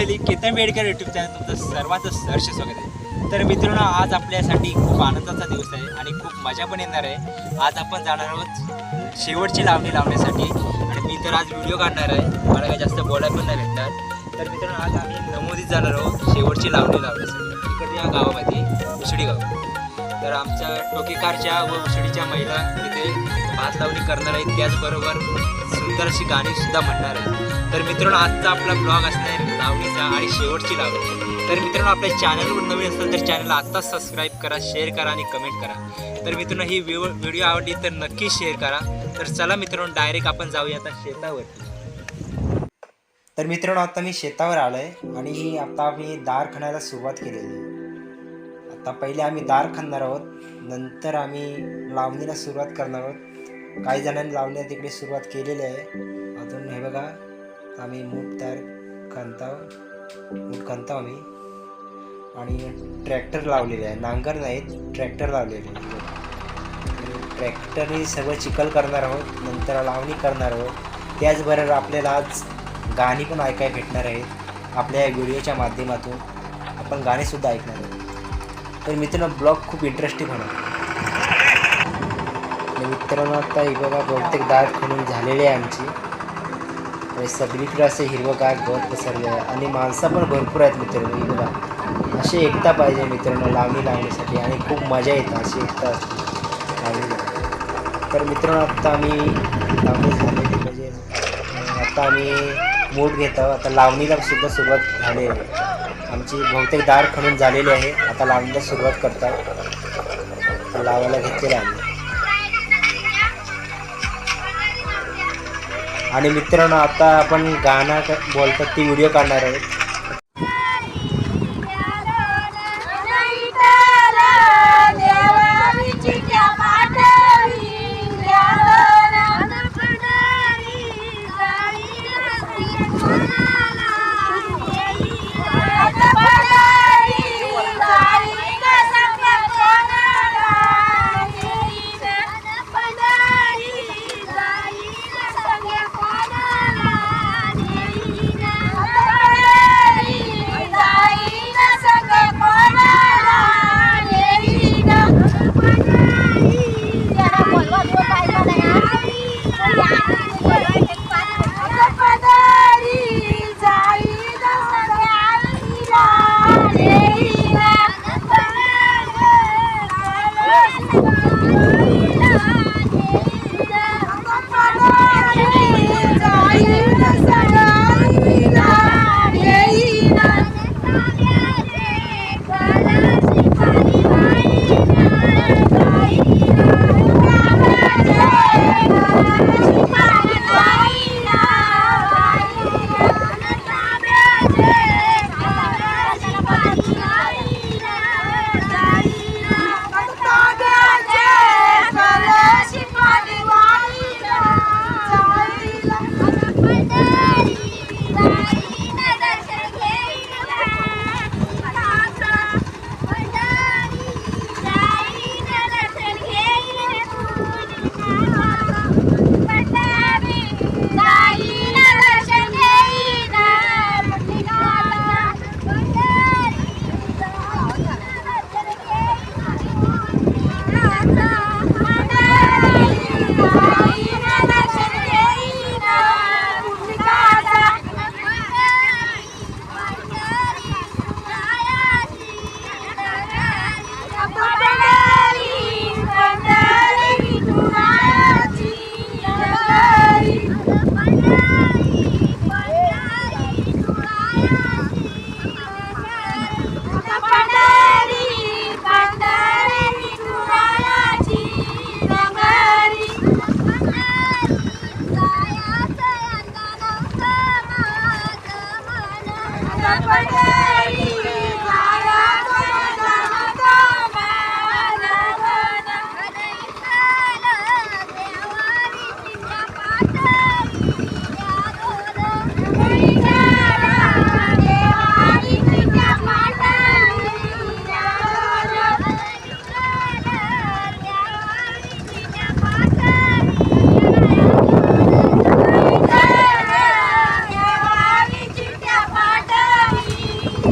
मंडळी Ketan Bedkar YouTube channel तुमचं सर्वांचं सहर्ष स्वागत आहे. तर मित्रांनो आज आपल्यासाठी खूप आनंदाचा दिवस आहे आणि खूप मजा पण येणार आहे. आज आपण जाणार आहोत शेवटची लावणी लावण्यासाठी आणि मी तर आज व्हिडिओ काढणार आहे. मला काही जास्त बोलायला पण नाही भेटणार. तर मित्रांनो आज आम्ही नमोदीत जाणार आहोत शेवटची लावणी लावण्यासाठी. इकडे या गावामध्ये उशडी गाव. तर आमच्या टोकेकारच्या व उशडीच्या महिला तिथे भात लावणी करणार आहेत. त्याचबरोबर सुंदर अशी गाणीसुद्धा म्हणणार आहेत. तर मित्रांनो आजचा आपला ब्लॉग असणार आहे लावणीचा आणि शेवटची लावणी तर मित्रांनो आपल्या चॅनलवर नवीन असेल तर चॅनलला आत्ताच सबस्क्राईब करा शेअर करा आणि कमेंट करा. तर मित्रांनो ही व्हिडिओ आवडली तर नक्की शेअर करा. तर चला मित्रांनो डायरेक्ट आपण जाऊया आता शेतावरती तर मित्रांनो आता मी शेतावर आलो आहे आणि आता आम्ही दार खणायला सुरुवात केलेली आहे. आता पहिले आम्ही दार खणणार आहोत नंतर आम्ही लावणीला सुरुवात करणार आहोत. काही जणांनी लावण्या तिकडे सुरुवात केलेली आहे. अजून हे बघा आम्ही मूठ तयार खणताव मूठ खणताव आम्ही. आणि ट्रॅक्टर लावलेले आहे. नांगर नाहीत ट्रॅक्टर लावलेले आहे ट्रॅक्टरने सगळं चिखल करणार आहोत नंतर लावणी करणार आहोत. त्याचबरोबर आपल्याला आज गाणी पण ऐकायला भेटणार आहेत. आपल्या या व्हिडिओच्या माध्यमातून आपण गाणेसुद्धा ऐकणार आहोत. तर मित्रांनो ब्लॉग खूप इंटरेस्टिंग होणार. मित्रांनो आता हे बघा बहुतेक दाट खणून झालेली आहे आमची. आणि सगळीकडे असे हिरवंगार गवत पसरले आहे आणि माणसं पण भरपूर आहेत मित्रांनो हे बघा. अशी एकता पाहिजे मित्रांनो लावणी लावण्यासाठी आणि खूप मजा येते अशी एकता असते. लावणी तर मित्रांनो आत्ता आम्ही लावणी झालेली म्हणजे आत्ता आम्ही मूठ घेतो आता लावणीला सुद्धा सुरुवात झाली आहे. आमची बहुतेक दार खणून झालेली आहे. आता लावणीला सुरुवात करतात लावायला घेतलेलं आम्ही. आणि मित्रांनो आता आपण गाणं बोलतात ती व्हिडिओ काढणार आहोत.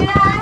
Yeah.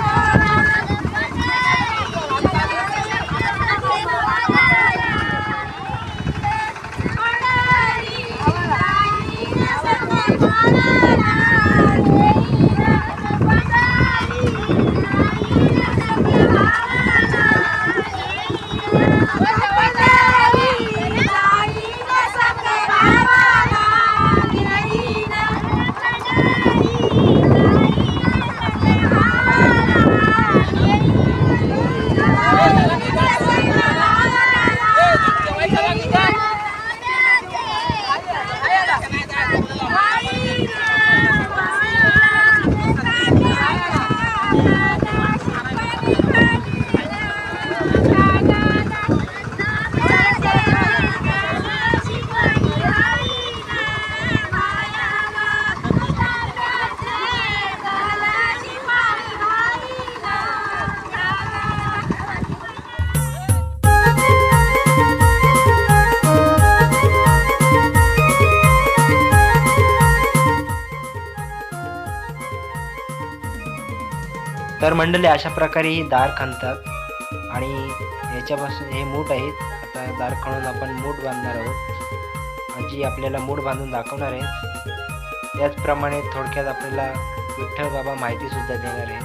तर मंडळी अशा प्रकारे ही दार खणतात. आणि ह्याच्यापासून हे मूठ आहेत आता दार खणून आपण मूठ बांधणार आहोत. जी आपल्याला मूठ बांधून दाखवणार आहे. त्याचप्रमाणे थोडक्यात आपल्याला विठ्ठल बाबा माहिती सुद्धा देणार आहे.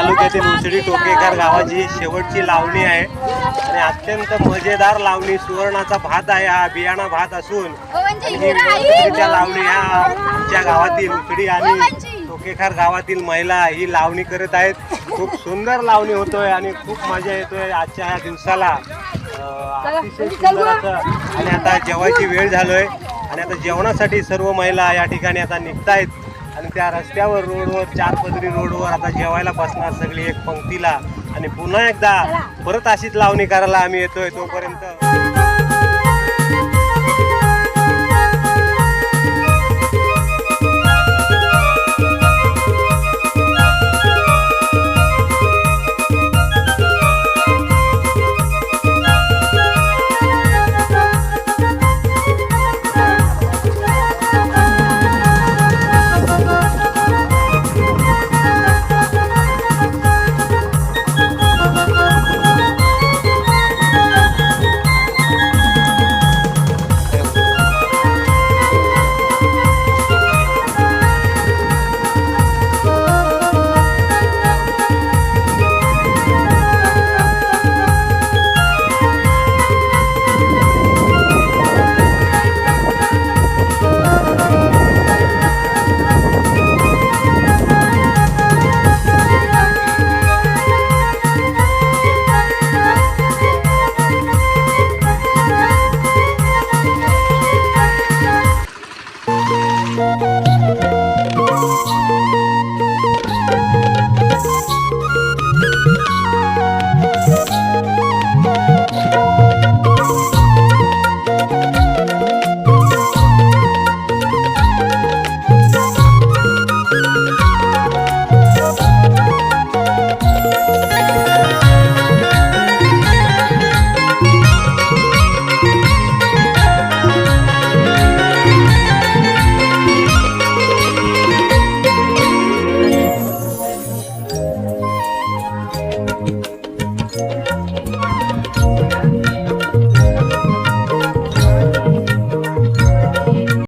तालुक्यातील उसडी टोकेकर गावाची शेवटची लावणी आहे. आणि अत्यंत मजेदार लावणी सुवर्णाचा भात आहे हा बियाणा भात असून. ही व्यवस्थितरित्या लावणी ह्या आमच्या गावातील उसडी आणि टोकेकर गावातील महिला ही लावणी करत आहेत. खूप सुंदर लावणी होतोय आणि खूप मजा येतोय आजच्या ह्या दिवसाला. अतिशय सुंदर असं. आणि आता जेवायची वेळ झालोय. आणि आता जेवणासाठी सर्व महिला या ठिकाणी आता निघतायत. आणि त्या रस्त्यावर रोडवर चार पदरी रोडवर आता जेवायला बसणार सगळी एक पंक्तीला. आणि पुन्हा एकदा परत अशीच लावणी करायला आम्ही येतोय तोपर्यंत.